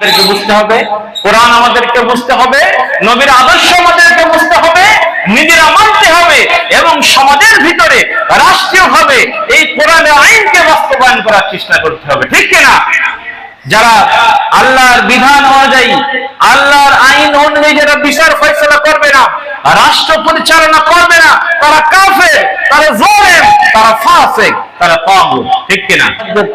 আমাদেরকে বুঝতে হবে, কোরআন আমাদেরকে বুঝতে হবে, নবীর আদর্শ আমাদেরকে বুঝতে হবে, নিজেরা মানতে হবে এবং সমাজের ভিতরে রাষ্ট্রীয়ভাবে এই কোরআনের আইনকে বাস্তবায়ন করার চেষ্টা করতে হবে, ঠিক কিনা? যারা আল্লাহর বিধান অনুযায়ী, আল্লাহর আইন অনুযায়ী যারা বিচার ফয়সলা করবে না, রাষ্ট্র পরিচালনা করবে না, তারা কাফের, তারা জোরেম তারা ফাসেক, তারা পাগল, ঠিক কিনা?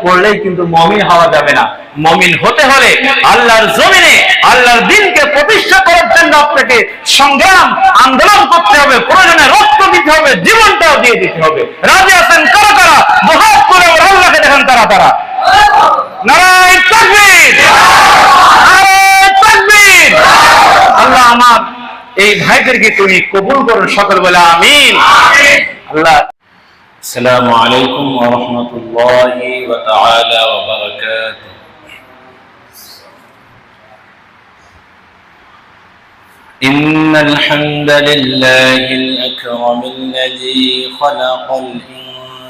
পড়লেই কিন্তু মমিন হওয়া যাবে না। মমিন হতে হলে আল্লাহর জমিনে, আল্লাহর দিনকে প্রতিষ্ঠা করার জন্য আপনাকে সংগ্রাম, আন্দোলন করতে হবে, প্রয়োজনে রক্ত দিতে হবে, জীবনটাও দিয়ে দিতে হবে। রাজি আছেন কারা কারা? ওর আল্লাহকে দেখেন তারা তারা নারায়ণ তাকবীর নারায়ণ তাকবীর আল্লাহ আমার এই ভাইদেরকে তুমি কবুল করুন সকল বলে আমিন আল্লাহ السلام عليكم ورحمة الله وتعالى وبركاته إن الحمد لله الأكرم الذي خلق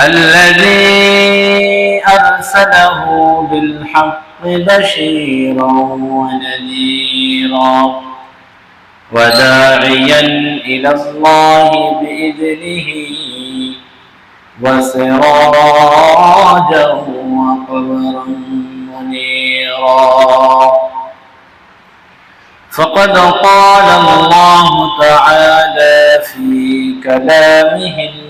الذي أرسله بالحق بشيرا ونذيرا وداعيا إلى الله بإذنه وسراجا وقمرا منيرا. فقد قال الله تعالى في كلامه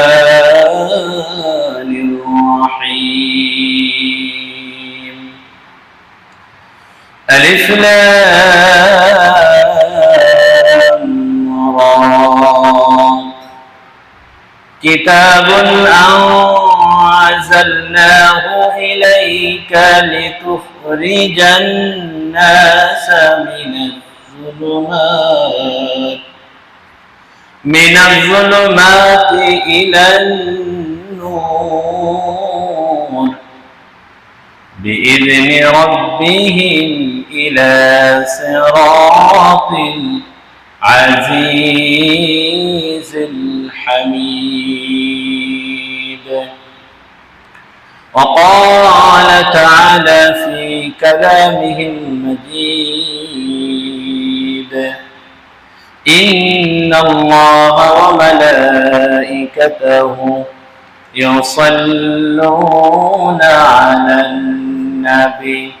ألف كتاب أنزلناه إليك لتخرج الناس من الظلمات. من الظلمات إلى النور. بإذن ربهم إلى صراط العزيز الحميد. وقال تعالى في كلامه المجيد إن الله وملائكته يصلون على النبي.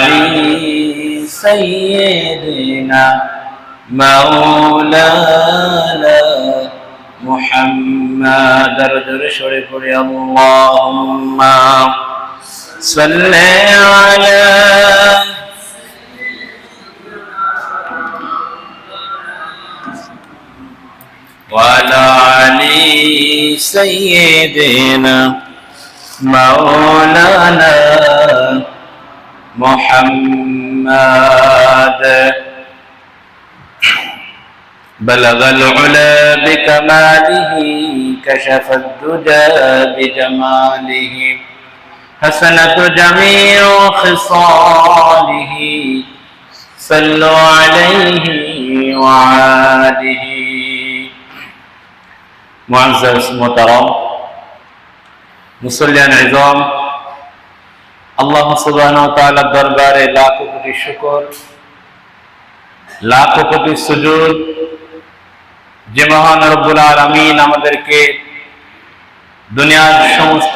سيدنا مولانا محمد. درجة شريف اللهم صل على وعلى علي سيدنا مولانا محمد. محمد. بلغ العلا بكماله كشف الدجى بجماله حسنة جميع خصاله صلوا عليه وعاله معزز محترم مصلي عظام আল্লাহ দরবারে লাখো কোটি শুকর, লাখো কোটি সুজুদ। যে মহান আমাদেরকে দুনিয়ার সমস্ত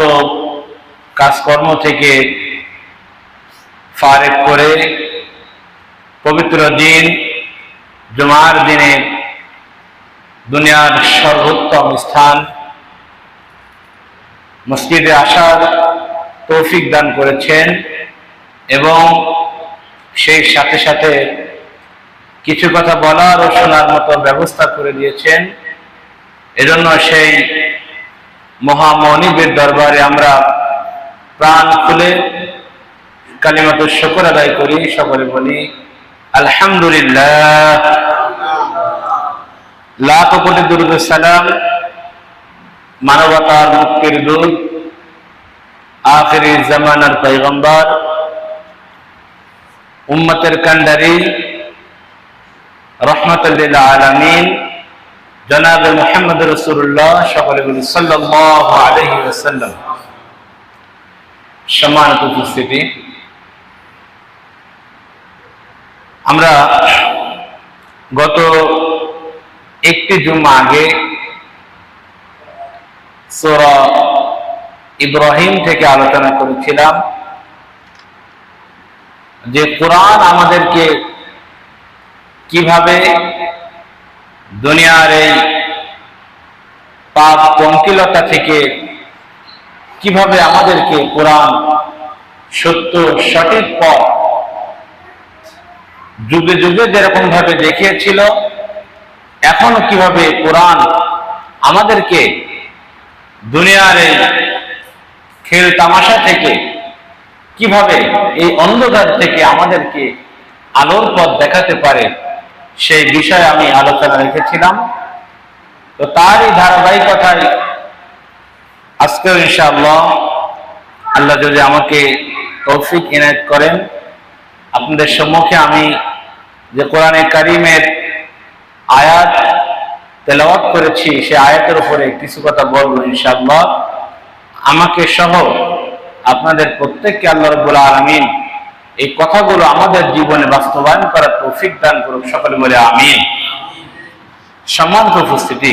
কাজকর্ম থেকে ফারেক করে পবিত্র দিন, জুমার দিনে দুনিয়ার সর্বোত্তম স্থান, মসজিদে আসার তৌফিক দান করেছেন এবং সেই সাথে সাথে কিছু কথা বলার ও শোনার মতো ব্যবস্থা করে দিয়েছেন। এজন্য সেই মহামনিবের দরবারে আমরা প্রাণ খুলে কালিমাত শকর আদায় করি, সকলে বলি, আলহামদুলিল্লাহ। লাখ কোটি দুরুদ সালাম মানবতার মুক্তির দূত আখেরি জামানার পৈগম্বর উম্মতের কান্ডারি রহমতুল্লিল আলমিন, জনাব মোহাম্মদ রসুল্লাহ সকলে বলি সাল্লাহ সম্মানিত উপস্থিতি, আমরা গত একটি জুম্মা আগে সোরা ইব্রাহিম থেকে আলোচনা করেছিলাম যে কোরআন আমাদেরকে কীভাবে দুনিয়ার এই পাপ পঙ্কিলতা থেকে কীভাবে আমাদেরকে কোরআন সত্য, সঠিক পথ যুগে যুগে যেরকম ভাবে দেখিয়েছিল, এখনও কীভাবে কোরআন আমাদেরকে দুনিয়ার এই খেল তামাশা থেকে কীভাবে এই অন্ধকার থেকে আমাদেরকে আলোর পথ দেখাতে পারে, সেই বিষয়ে আমি আলোচনা রেখেছিলাম। তো তারই ধারাবাহিকতায় আজকেও ইনশাআল্লাহ আল্লাহ যদি আমাকে তৌফিক ইনায়ত করেন, আপনাদের সম্মুখে আমি যে কোরআনে কারিমের আয়াত তেলাওয়াত করেছি, সে আয়াতের উপরে কিছু কথা বলব ইনশাআল্লাহ। আমাকে সহ আপনাদের প্রত্যেককে আল্লাহ রব্বুল আলমিন এই কথাগুলো আমাদের জীবনে বাস্তবায়ন করার তৌফিক দান করুক, সকলে বলে আমিন। সম্মানিত উপস্থিতি,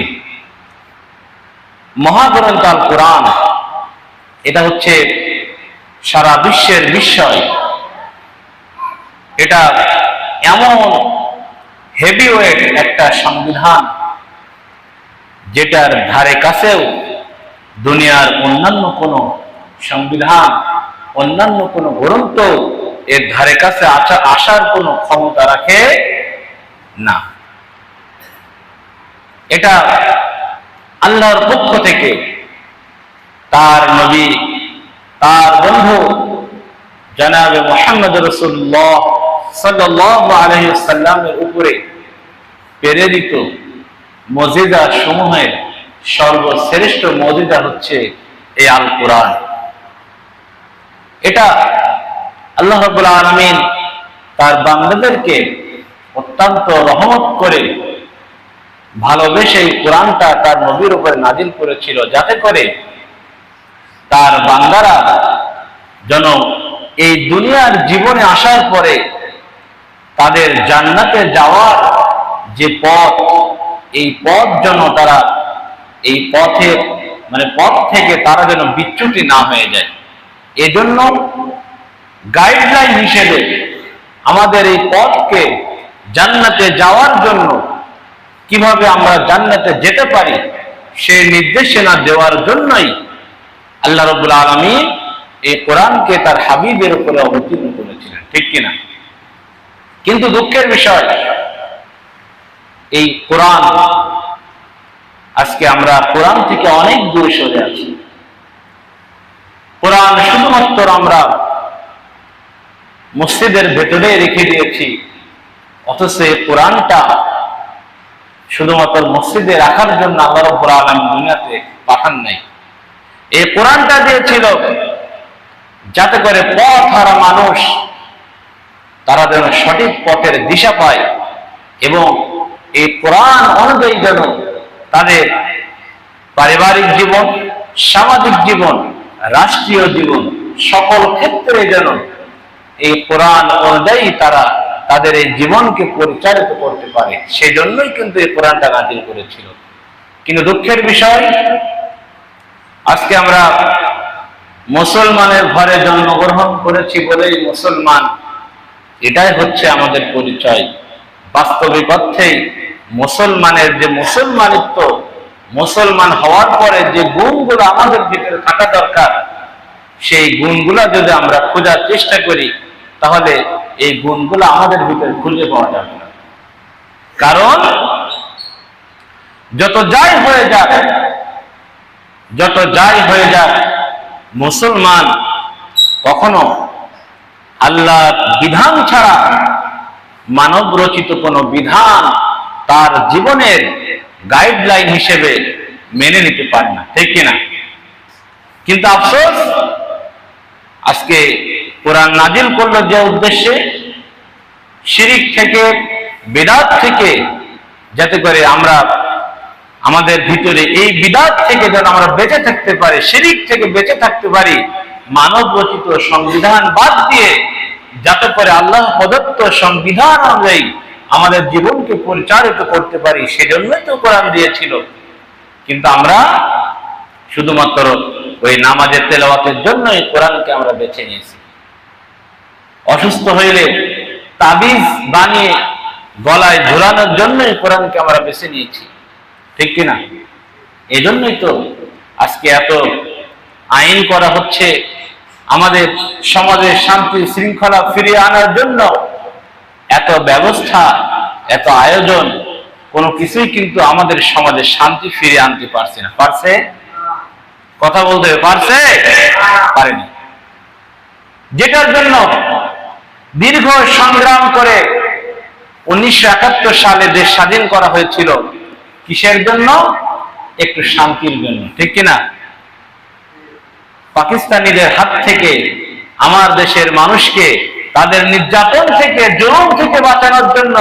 মহাগ্রন্থ আল কোরআন, এটা হচ্ছে সারা বিশ্বের বিস্ময় এটা এমন হেভিওয়েট একটা সংবিধান, যেটার ধারে কাছেও দুনিয়ার অন্যান্য কোনো সংবিধান, অন্যান্য কোনো গ্রন্থ এর ধারে কাছে আসার কোনো ক্ষমতা রাখে না। এটা আল্লাহর পক্ষ থেকে তার নবী, তার বন্ধু জনাবে মোহাম্মদ রসুল্লাহ সাল্লাহ আলহিসাল্লামের উপরে প্রেরিত মজিদা সমূহের সর্বশ্রেষ্ঠ মজিদা হচ্ছে এই আল কোরআন এটা আল্লাহ রবুল আলমিন তার বান্দাদেরকে অত্যন্ত রহমত করে ভালোবেসে এই কোরআনটা তার নবীর উপরে নাজিল করেছিল, যাতে করে তার বান্দারা যেন এই দুনিয়ার জীবনে আসার পরে তাদের জান্নাতে যাওয়ার যে পথ, এই পথ যেন তারা এই পথে মানে পথ থেকে তারা যেন বিচ্যুতি না হয়ে যায়। এজন্য গাইডলাইন হিসেবে আমাদের এই পথকে জান্নাতে যাওয়ার জন্য কীভাবে আমরা জান্নাতে যেতে পারি সেই নির্দেশনা দেওয়ার জন্যই আল্লাহ রবুল আলমী এই কোরআনকে তার হাবিবের উপরে অবতীর্ণ করেছিলেন, ঠিক কিনা? কিন্তু দুঃখের বিষয়, এই কোরআন আজকে আমরা কোরআন থেকে অনেক দূরে সরে আছি। কোরআন শুধুমাত্র আমরা মসজিদের ভেতরে রেখে দিয়েছি, অথচ কোরআনটা শুধুমাত্র মসজিদে রাখার জন্য আল্লাহ রব্বুল আলামিন দুনিয়াতে পাঠান নাই। এই কোরআনটা দিয়েছিল যাতে করে পথ হারা মানুষ তারা যেন সঠিক পথের দিশা পায় এবং এই কোরআন অনুযায়ী যেন তাদের পারিবারিক জীবন, সামাজিক জীবন, রাষ্ট্রীয় জীবন, সকল ক্ষেত্রে যেন এই কোরআন অনুযায়ী তারা তাদের এই জীবনকে পরিচালিত করতে পারে সেই জন্যই কিন্তু এই কোরআনটা নাজিল করেছিল। কিন্তু দুঃখের বিষয়, আজকে আমরা মুসলমানের ঘরে জন্মগ্রহণ করেছি বলেই মুসলমান, এটাই হচ্ছে আমাদের পরিচয়। বাস্তবিক অর্থেই মুসলমানের যে মুসলমানিত্ব, মুসলমান হওয়ার পরে যে গুণগুলো আমাদের ভিতরে থাকা দরকার, সেই গুণগুলা যদি আমরা খোঁজার চেষ্টা করি, তাহলে এই গুণগুলো আমাদের ভিতরে খুঁজে পাওয়া যাবে না। কারণ, যত যাই হয়ে যাক, যত যাই হয়ে যাক, মুসলমান কখনো আল্লাহ বিধান ছাড়া মানব রচিত কোনো বিধান তার জীবনের গাইডলাইন হিসেবে মেনে নিতে পারে না, ঠিক কিনা? কিন্তু আফসোস, আজকে কোরআন নাজিল করল যে উদ্দেশ্যে, শিরিক থেকে, বেদাত থেকে যাতে করে আমরা আমাদের ভিতরে এই বিদাত থেকে যেন আমরা বেঁচে থাকতে পারি, শিরিক থেকে বেঁচে থাকতে পারি মানব রচিত সংবিধান বাদ দিয়ে যাতে করে আল্লাহ প্রদত্ত সংবিধান অনুযায়ী আমাদের জীবনকে পরিচালিত করতে পারি, সেজন্যই তো কোরআন দিয়েছিল। কিন্তু আমরা শুধুমাত্র ওই নামাজের তেলাওয়াতের জন্য এই কোরআনকে আমরা বেছে নিয়েছি। অসুস্থ হইলে তাবিজ বানিয়ে গলায় ঝোলানোর জন্যই কোরআনকে আমরা বেছে নিয়েছি। ঠিক কিনা এই জন্যই তো আজকে এত আইন করা হচ্ছে, আমাদের সমাজের শান্তি শৃঙ্খলা ফিরিয়ে আনার জন্য এত ব্যবস্থা, এত আয়োজন, কোনো কিছুই কিন্তু আমাদের সমাজে শান্তি ফিরিয়ে আনতে পারছে না। পারছে? কথা বলতে পারছে? পারেনি। যেটার জন্য দীর্ঘ সংগ্রাম করে উনিশশো একাত্তর সালে দেশ স্বাধীন করা হয়েছিল, কিসের জন্য? একটু শান্তির জন্য। ঠিক কিনা পাকিস্তানিদের হাত থেকে আমার দেশের মানুষকে তাদের নির্যাতন থেকে, জুলুম থেকে বাঁচানোর জন্য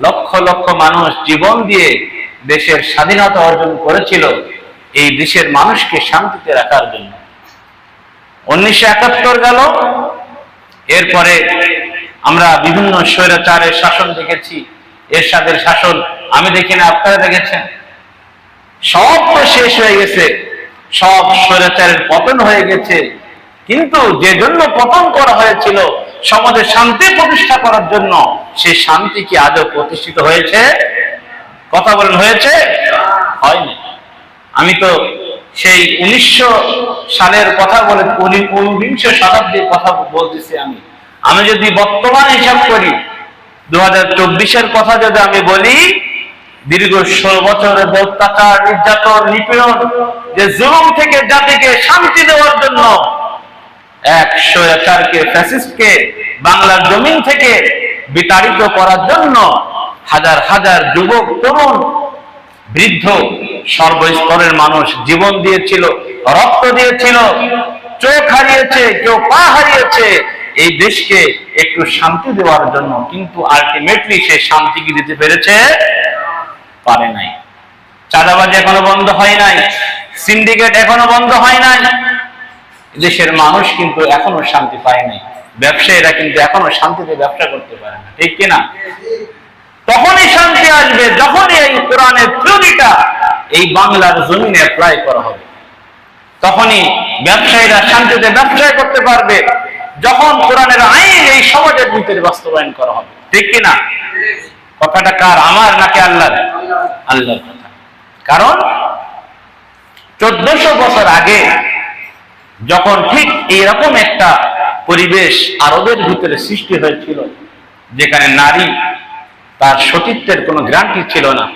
লক্ষ লক্ষ মানুষ জীবন দিয়ে দেশের স্বাধীনতা অর্জন করেছিল এই দেশের মানুষকে শান্তিতে রাখার জন্য। উনিশশো একাত্তর গেল, এরপরে আমরা বিভিন্ন স্বৈরাচারের শাসন দেখেছি। এরশাদের শাসন, আমি দেখি না, আপনারা দেখেছেন? সব তো শেষ হয়ে গেছে। সব স্বৈরাচারের পতন হয়ে গেছে। কিন্তু যে জন্য পতন করা হয়েছিল সমাজে শান্তি প্রতিষ্ঠা করার জন্য সেই শান্তি কি আজও প্রতিষ্ঠিত হয়েছে? কথা বলেন, হয়েছে? হয়নি। আমি তো সেই উনিশশো সালের কথা বলে, উনি- ঊনবিংশ শতাব্দীর কথা বলতেছি আমি। আমি যদি বর্তমান হিসাব করি দু হাজার কথা যদি আমি বলি, দীর্ঘ ষোলো বছরের অত্যাচার নির্যাতন, নিপীড়ন, যে জুলুম থেকে জাতিকে শান্তি দেওয়ার জন্য এক স্বৈরাচারকে ফ্যাসিস্টকে বাংলার জমিন থেকে বিতাড়িত করার জন্য হাজার হাজার যুবক, তরুণ, বৃদ্ধ, সর্বস্তরের মানুষ জীবন দিয়েছিল, রক্ত দিয়েছিল, চোখ হারিয়েছে, কেউ পা হারিয়েছে। এই দেশকে একটু শান্তি দেওয়ার জন্য কিন্তু আলটিমেটলি সে শান্তি কি দিতে পেরেছে? পারে নাই। চাঁদাবাজি এখনও বন্ধ হয় নাই। সিন্ডিকেট এখনও বন্ধ হয় নাই। দেশের মানুষ কিন্তু এখনও শান্তি পায় নাই। ব্যবসায়ীরা কিন্তু এখনও শান্তিতে ব্যবসা করতে পারে না, ঠিক কিনা? তখনই শান্তি আসবে, যখনই এই কোরআনের থিওরিটা এই বাংলার জমিনে অ্যাপ্লাই করা হবে। তখনই ব্যবসায়ীরা শান্তিতে ব্যবসা করতে পারবে, যখন কোরআনের আইন এই সমাজের ভিতরে বাস্তবায়ন করা হবে, ঠিক কিনা? কথাটা কার? আমার নাকি আল্লাহর? আল্লাহর কথা। কারণ, চোদ্দশো বছর আগে যখন ঠিক এইরকম একটা পরিবেশ আরবের ভিতরে সৃষ্টি হয়েছিল, যেখানে নারী তার সতীত্বের কোনো গ্রান্টি ছিল না,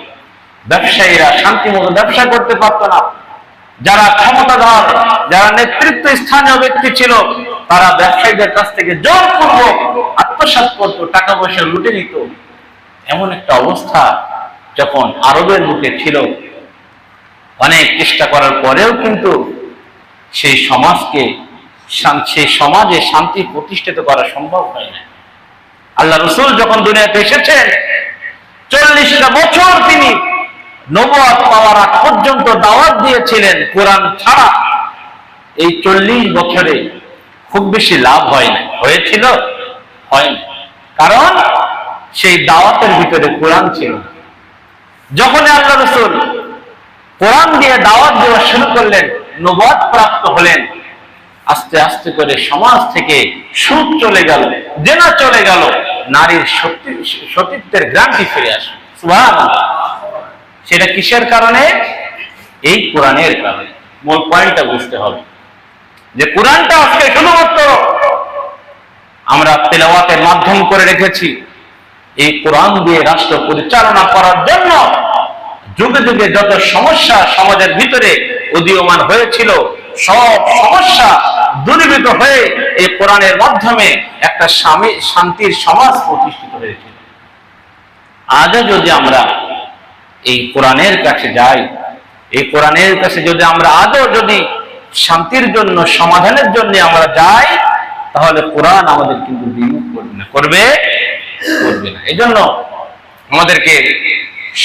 ব্যবসায়ীরা শান্তি মতো ব্যবসা করতে পারত না, যারা ক্ষমতাধর, যারা নেতৃত্ব স্থানীয় ব্যক্তি ছিল, তারা ব্যবসায়ীদের কাছ থেকে জোরপূর্বক আত্মসাৎ করতো, টাকা পয়সা লুটে নিত। এমন একটা অবস্থা যখন আরবের মুখে ছিল। অনেক চেষ্টা করার পরেও কিন্তু সেই সমাজকে সেই সমাজে শান্তি প্রতিষ্ঠিত করা সম্ভব হয় না। আল্লাহ রসুল যখন দুনিয়াতে এসেছেন চল্লিশটা বছর তিনি নবুয়াত পাওয়ার আগ পর্যন্ত দাওয়াত দিয়েছিলেন কোরআন ছাড়া। এই চল্লিশ বছরে খুব বেশি লাভ হয় না। হয়েছিল? হয়নি। কারণ সেই দাওয়াতের ভিতরে কোরআন ছিল। না। যখন আল্লাহ রসুল কোরআন দিয়ে দাওয়াত দেওয়া শুরু করলেন নবাদ প্রাপ্ত হলেন। আস্তে আস্তে করে সমাজ থেকে সুদ চলে গেল জেনা চলে গেল, নারীর সতীত্বের গ্রান্তি ফিরে আসে। সেটা কিসের কারণে? এই কোরআনের কারণে। মূল পয়েন্টটা বুঝতে হবে। যে কোরআনটা আজকে শুধুমাত্র আমরা তেলাওয়াতের মাধ্যম করে রেখেছি। এই কোরআন দিয়ে রাষ্ট্র পরিচালনা করার জন্য যুগে যুগে যত সমস্যা সমাজের ভিতরে উদীয়মান হয়েছিল, সব সমস্যা দূরীভূত হয়ে এই কোরআনের মাধ্যমে একটা স্বামী, শান্তির সমাজ প্রতিষ্ঠিত হয়েছিল। আজও যদি আমরা এই কোরআনের কাছে যাই, এই কোরআনের কাছে যদি আমরা আজও যদি শান্তির জন্য, সমাধানের জন্য আমরা যাই, তাহলে কোরআন আমাদের কিন্তু বিমুখ করবে না, করবে? করবে না। এই জন্য আমাদেরকে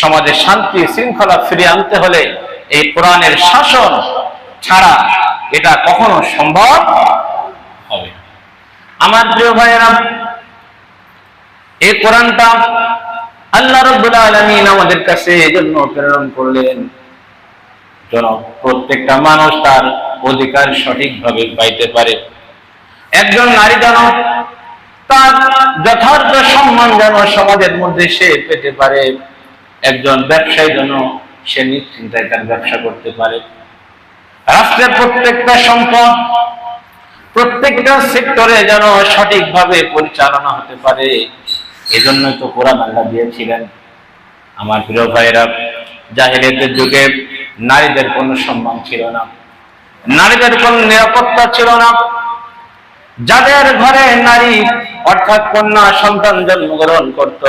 সমাজে শান্তি, শৃঙ্খলা ফিরিয়ে আনতে হলে এই কোরআনের শাসন ছাড়া এটা কখনো সম্ভব হবে আমার প্রিয় ভাইয়েরা, এই কোরআনটা আল্লাহ রব্বুল আলামিন আমাদের কাছে এজন্য প্রেরণ করলেন। যেন প্রত্যেকটা মানুষ তার অধিকার সঠিকভাবে পাইতে পারে। একজন নারী যেন তার যথার্থ সম্মান যেন সমাজের মধ্যে সে পেতে পারে। একজন ব্যবসায়ী যেন সে নিশ্চিন্তায় তার ব্যবসা করতে পারে। রাষ্ট্রের প্রত্যেকটা সম্পদ প্রত্যেকটা সেক্টরে যেন সঠিকভাবে পরিচালনা হতে পারে, এজন্যই তো কোরআন আল্লাহ দিয়েছিলেন। আমার প্রিয় ভাইয়েরা, জাহিলিয়াতের যুগে নারীদের কোনো সম্মান ছিল না, নারীদের কোনো নিরাপত্তা ছিল না। যাদের ঘরে নারী অর্থাৎ কন্যা সন্তান জন্মগ্রহণ করত,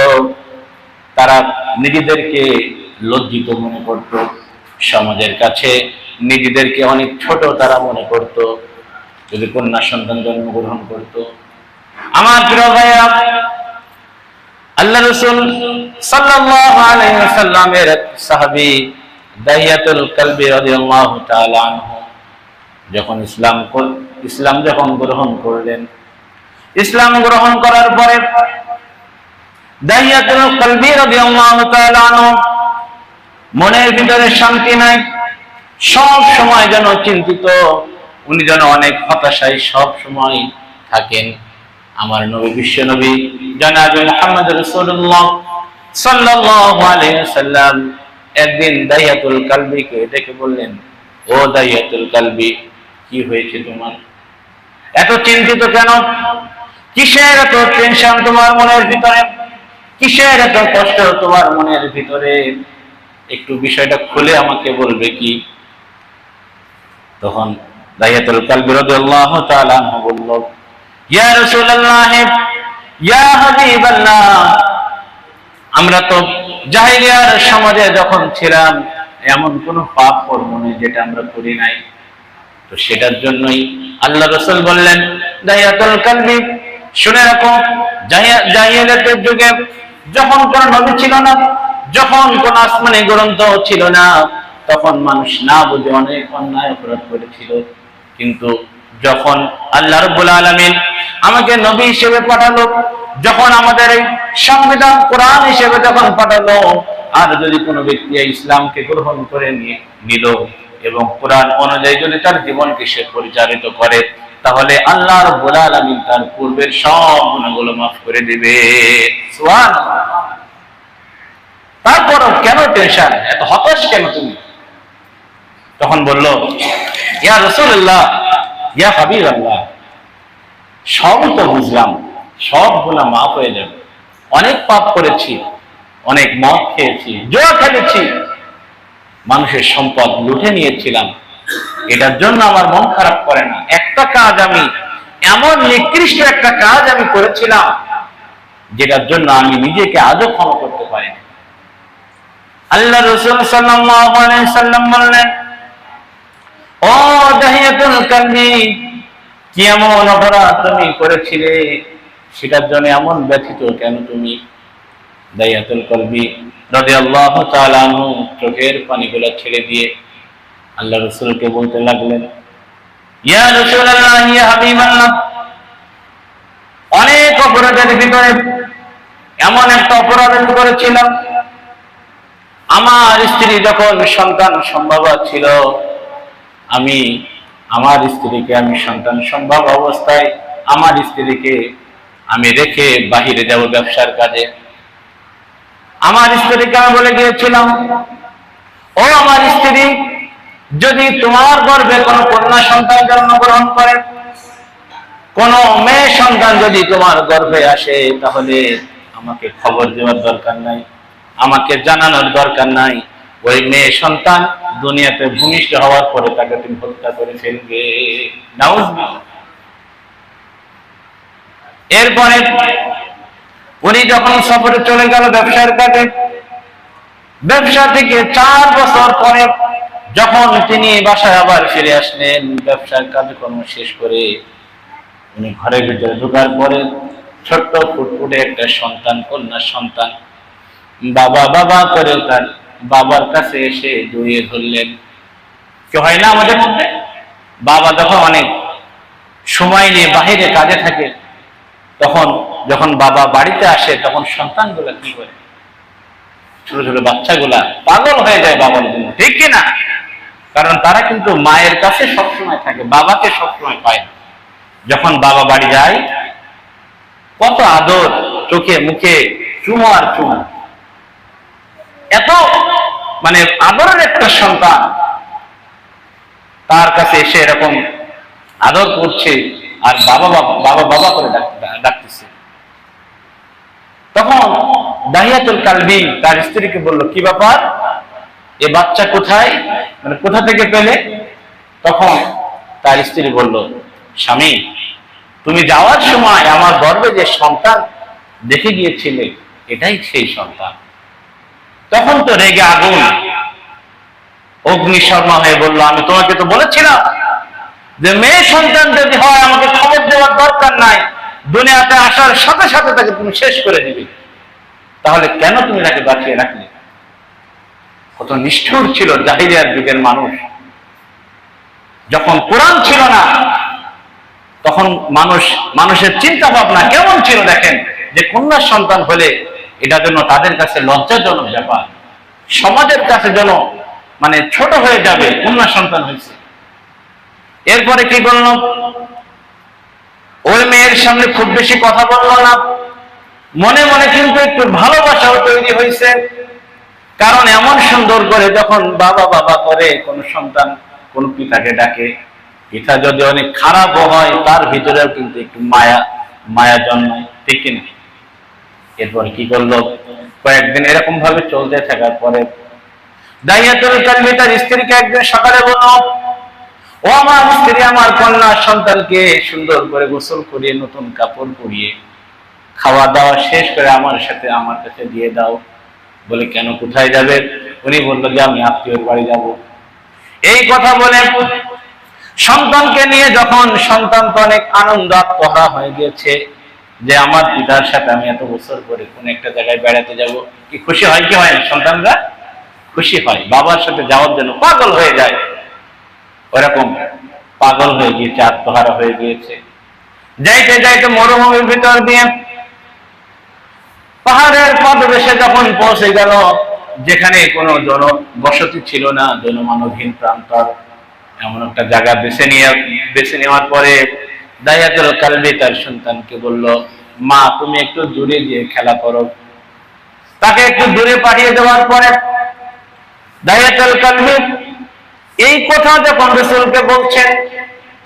তারা নিজেদেরকে লজ্জিত মনে করত। সমাজের কাছে নিজেদেরকে অনেক ছোট তারা মনে করত। যদি কন্যা সন্তান জন্মগ্রহণ করত। আমার প্রিয় ভাইয়া, আল্লাহ রসুল ওয়াসাল্লামের সাহাবী দাহিয়াতুল কালবি যখন ইসলাম ইসলাম যখন গ্রহণ করলেন। ইসলাম গ্রহণ করার পরে দাহিয়াতুল কালবি রাদিয়াল্লাহু মনের ভিতরে শান্তি নাই। সব সময় যেন চিন্তিত, উনি যেন অনেক হতাশায় সব সময় থাকেন। আমার নবী, বিশ্ব নবী, জনাবে মুহাম্মদ রাসূলুল্লাহ সাল্লাল্লাহু আলাইহি সাল্লাম একদিন দাইয়াতুল কালবিকে ডেকে বললেন, ও দাইয়াতুল কালবি, কি হয়েছে তোমার? এত চিন্তিত কেন? কিসের এত টেনশন তোমার মনের ভিতরে? কিসের এত কষ্ট তোমার মনের ভিতরে? একটু বিষয়টা খুলে আমাকে বলবে কি? তখন দাইয়াতুল কালবি রাদিয়াল্লাহু তাআলা আনহু বলল, ইয়া রাসূলুল্লাহ, ইয়া হাবিবাল্লাহ। আমরা তো জাহিলিয়ার সমাজে যখন ছিলাম, এমন কোন পাপ কর্ম নেই যেটা আমরা করি নাই। তো সেটার জন্যই আল্লাহ রসুল বললেন, দাইয়াতুল কালবি, শুনে রাখো যুগে যখন কোন নবী ছিল না যখন কোন আসমানি গ্রন্থ ছিল না, তখন মানুষ না বুঝে অনেক অন্যায় অপরাধ করেছিল। কিন্তু যখন আল্লাহ রব্বুল আলামিন আমাকে নবী হিসেবে পাঠালো, যখন আমাদের এই সংবিধান কোরআন হিসেবে যখন পাঠালো, আর যদি কোনো ব্যক্তি ইসলামকে গ্রহণ করে নিয়ে নিল এবং কোরআন অনুযায়ী যদি তার জীবনকে সে পরিচালিত করে, তাহলে আল্লাহ রব্বুল আলামিন তার পূর্বের সব গুণাগুলো মাফ করে দিবে। সুবহানাল্লাহ। তারপরও কেন টেনশন এত হতাশ কেন তুমি? তখন বলল, ইয়া রসুল্লাহ ইয়া হাবিব আল্লাহ সব তো বুঝলাম, সবগুলা মাফ হয়ে যাবে। অনেক পাপ করেছি, অনেক মদ খেয়েছি, জোয়া খেলেছি। মানুষের সম্পদ লুটে নিয়েছিলাম। এটার জন্য আমার মন খারাপ করে না। একটা কাজ আমি, এমন নিকৃষ্ট একটা কাজ আমি করেছিলাম, যেটার জন্য আমি নিজেকে আজও ক্ষমা করতে পারিনি। আল্লাহ রসুল সাল্লাম বললেন, ও দাহিয়াতুল কালবি কি এমন অপরাধ তুমি করেছিলে? সেটার জন্য এমন ব্যথিত কেন তুমি? কলবি রাদিয়াল্লাহু তাআলা আনহু চোখের পানিগুলো ছেড়ে দিয়ে আল্লাহ রসুলকে বলতে লাগলেন, ইয়া রাসূলুল্লাহ, ইয়া হাবিবাল্লাহ, অনেক অপরাধের ভিতরে এমন একটা অপরাধ করেছিলাম আমার স্ত্রী যখন সন্তান সম্ভব ছিল, আমি আমার স্ত্রীকে আমি সন্তান সম্ভব অবস্থায় আমার স্ত্রীকে আমি রেখে বাহিরে যাব ব্যবসার কাজে। আমার স্ত্রীকে আমি বলে গিয়েছিলাম, ও আমার স্ত্রী, যদি তোমার গর্ভে কোনো কন্যা সন্তান জন্মগ্রহণ করে, কোন মেয়ে সন্তান যদি তোমার গর্ভে আসে, তাহলে আমাকে খবর দেওয়ার দরকার নাই। আমাকে জানানোর দরকার নাই। ওই মেয়ে সন্তান দুনিয়াতে ভূমিষ্ঠ হওয়ার পরে তাকে তুমি হত্যা করে ফেলবে। এরপরে উনি যখন সফরে চলে গেল ব্যবসার কাজে, ব্যবসা থেকে চার বছর পরে যখন তিনি বাসায় আবার ফিরে আসলেন, ব্যবসার কাজকর্ম শেষ করে উনি ঘরের ভিতরে ঢোকার পরে ছোট্ট ফুটফুটে একটা সন্তান কন্যা সন্তান বাবা বাবা করে তার বাবার কাছে এসে জড়িয়ে ধরলেন। কি হয় না আমাদের মধ্যে? বাবা যখন অনেক সময় নিয়ে বাহিরে কাজে থাকে, তখন যখন বাবা বাড়িতে আসে, তখন সন্তানগুলো কি করে? ছোট ছোট বাচ্চাগুলা পাগল হয়ে যায় বাবার জন্য, ঠিক কিনা কারণ তারা কিন্তু মায়ের কাছে সবসময় থাকে, বাবাকে সবসময় পায় না। যখন বাবা বাড়ি যায়, কত আদর চোখে, মুখে, চুমো আর চুমো। এত মানে আদরের একটা সন্তান তার কাছে এসে এরকম আদর করছে আর বাবা বাবা বাবা করে ডাকতেছে। তখন দাহিয়াতুল কালবি তার স্ত্রীকে বলল, কি ব্যাপার? এ বাচ্চা কোথায়? মানে কোথা থেকে পেলে? তখন তার স্ত্রী বলল, স্বামী, তুমি যাওয়ার সময় আমার গর্বে যে সন্তান দেখে গিয়েছিলে, এটাই সেই সন্তান। তখন তো রেগে আগুন। অগ্নি শর্মা হয়ে বলল, আমি তোমাকে তো বলেছিলাম যে মেয়ে সন্তান যদি হয়, আমাকে খবর দেওয়ার দরকার নাই। দুনিয়াতে আসার সাথে সাথে তাকে তুমি শেষ করে দিবে। তাহলে কেন তুমি তাকে বাঁচিয়ে রাখলে? কত নিষ্ঠুর ছিল জাহিরিয়ার যুগের মানুষ। যখন কোরআন ছিল না, তখন মানুষ, মানুষের চিন্তা ভাবনা কেমন ছিল দেখেন? যে কন্যার সন্তান হলে এটা যেন তাদের কাছে লজ্জাজনক ব্যাপার। সমাজের কাছে যেন মানে ছোট হয়ে যাবে, কন্যা সন্তান হয়েছে। এরপরে কি করল ওই মেয়ের সামনে খুব বেশি কথা বলল না। মনে মনে কিন্তু একটু ভালোবাসাও তৈরি হয়েছে। কারণ এমন সুন্দর করে যখন বাবা বাবা করে, কোন সন্তান কোন পিতাকে ডাকে, পিতা যদি অনেক খারাপও হয়, তার ভিতরেও কিন্তু একটু মায়া মায়া জন্মায়, ঠিক কিনা? এরপরে কি করল? কয়েকদিন এরকম ভাবে চলতে থাকার পরে দাইয়াতুল কালবি তার স্ত্রীকে একদিন সকালে বলল, ও আমার স্ত্রী, আমার কন্যা সন্তানকে সুন্দর করে গোসল করিয়ে, নতুন কাপড় পরিয়ে খাওয়া দাওয়া শেষ করে আমার সাথে আমার কাছে দিয়ে দাও। বলে, কেন, কোথায় যাবে? উনি বলল, যে আমি আত্মীয়র বাড়ি যাব। এই কথা বলে সন্তানকে নিয়ে যখন সন্তান অনেক আনন্দ, আত্মহারা হয়ে গিয়েছে যে আমার পিতার সাথে আমি এত বছর পরে কোন একটা জায়গায় বেড়াতে যাব, কি খুশি হয়, কি হয় সন্তানরা খুশি হয়, বাবার সাথে যাওয়ার জন্য পাগল হয়ে যায়। ওরকম পাগল হয়ে গিয়েছে, আত্মহারা হয়ে গিয়েছে। যাইতে যাইতে মরুভূমির ভিতর দিয়ে পাহাড়ের পদবেশে যখন পৌঁছে গেল, যেখানে কোনো জন বসতি ছিল না, জনমানবহীন প্রান্তর, এমন একটা জায়গা বেছে নিয়ে, বেছে নেওয়ার পরে দায়াতুল কালবি তার সন্তানকে বলল, মা, তুমি একটু দূরে গিয়ে খেলা করো। তাকে একটু দূরে পাঠিয়ে দেওয়ার পরে দায়াতুল কালবি এই কথা যখন রসুলকে বলছেন,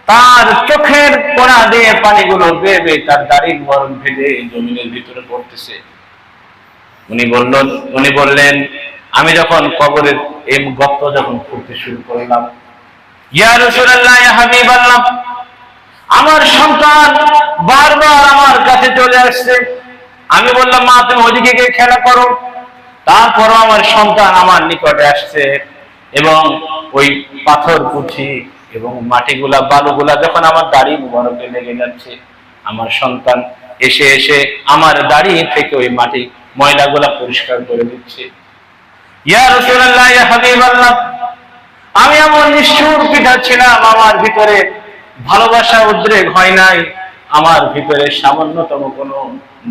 তার চোখের কোনা দিয়ে পানিগুলো বেয়ে বেয়ে তার দাড়ির বরণ ভেজে জমিনের ভিতরে পড়তেছে। উনি বললেন উনি বললেন, আমি যখন কবরের এই গপ্ত যখন খুঁড়তে শুরু করলাম, ইয়া রাসূলুল্লাহ, ইয়া হাবিবাল্লাহ আমার সন্তান বারবার আমার কাছে চলে আসছে। আমি বললাম, মা, তুমি ওদিকে গিয়ে খেলা করো। তারপরও আমার সন্তান আমার নিকটে আসছে এবং ওই পাথর পুঁথি এবং মাটিগুলা, বালুগুলা যখন আমার দাড়ি মুবারকে লেগে যাচ্ছে, আমার সন্তান এসে এসে আমার দাড়ি থেকে ওই মাটি, ময়লাগুলা পরিষ্কার করে দিচ্ছে। আমি এমন নিষ্ঠুর পিতা ছিলাম আমার ভিতরে। ভালোবাসা উদ্রেক হয় নাই। আমার ভিতরে সামান্যতম কোনো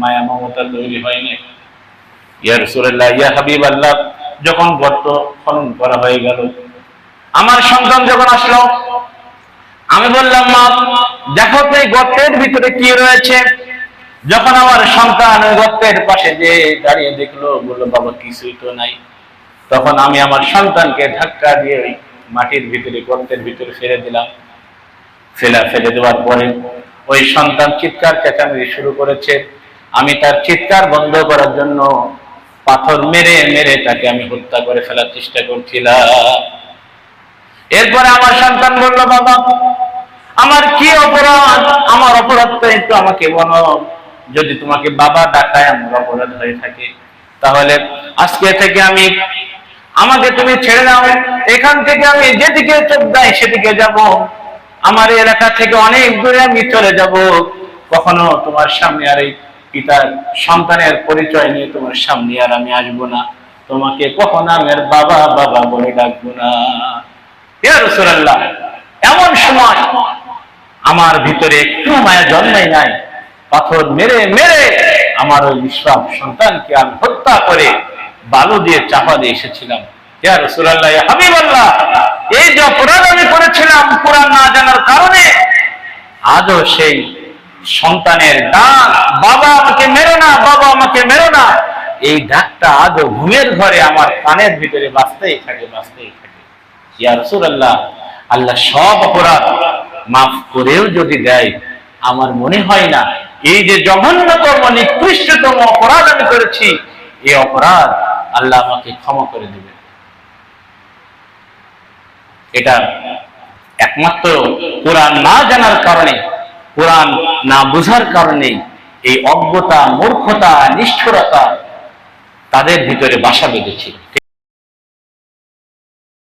মায়া মমতা তৈরি হয়নি ইয়া রাসূলুল্লাহ, ইয়া হাবিবাল্লাহ, যখন গর্ত খনন করা হয়ে গেল, আমার সন্তান যখন আসলো, আমি বললাম, মা, দেখো তো এই গর্তের ভিতরে কি রয়েছে? যখন আমার সন্তান ওই গর্তের পাশে যে দাঁড়িয়ে দেখল, বলল, বাবা, কিছুই তো নাই। তখন আমি আমার সন্তানকে ধাক্কা দিয়ে মাটির ভিতরে, গর্তের ভিতরে ফেলে দিলাম। ফেলা ফেলে দেওয়ার পরে ওই সন্তান চিৎকার চেঁচামেচি শুরু করেছে। আমি তার চিৎকার বন্ধ করার জন্য পাথর মেরে মেরে তাকে আমি হত্যা করে ফেলার চেষ্টা করছিলাম। এরপরে আমার সন্তান বলল, বাবা, আমার কি অপরাধ? আমার অপরাধটা একটু আমাকে বলো। যদি তোমাকে বাবা ডাকায়, আমার অপরাধ হয়ে থাকে। তাহলে আজকে থেকে আমি, আমাকে তুমি ছেড়ে দাও। এখান থেকে আমি যেদিকে চোখ দেয় সেদিকে যাব। আমার এলাকা থেকে অনেক দূরে আমি চলে যাব। কখনো তোমার সামনে আর এই পিতার সন্তানের পরিচয় নিয়ে তোমার সামনে আর আমি আসব না। তোমাকে কখনো আমি আর বাবা বাবা বলে ডাকবো না। রাসূলুল্লাহ, এমন সময় আমার ভিতরে একটু মায়া জন্মাই নাই। পাথর মেরে মেরে আমার ওই নিষ্পাপ সন্তানকে আমি হত্যা করে বালু দিয়ে চাপা দিয়ে এসেছিলাম। ইয়া রাসূলুল্লাহ, ইয়া হাবিবাল্লাহ এই যে অপরাধ আমি করেছিলাম কোরআন না জানার কারণে, আজও সেই সন্তানের ডাক, বাবা আমাকে মেরো না, বাবা আমাকে মেরো না, এই ডাকটা আজও ঘুমের ঘরে আমার কানের ভিতরে বাঁচতেই থাকে বাঁচতেই থাকে। ইয়া রাসূলুল্লাহ, আল্লাহ সব অপরাধ মাফ করেও যদি দেয়, আমার মনে হয় না এই যে জঘন্যতম, নিকৃষ্টতম অপরাধ আমি করেছি, এই অপরাধ আল্লাহ আমাকে ক্ষমা করে দেবে এটা একমাত্র কোরআন না জানার কারণে, কোরআন না বুঝার কারণে এই অজ্ঞতা, মূর্খতা, নিষ্ঠুরতা তাদের ভিতরে বাসা বেঁধেছিল।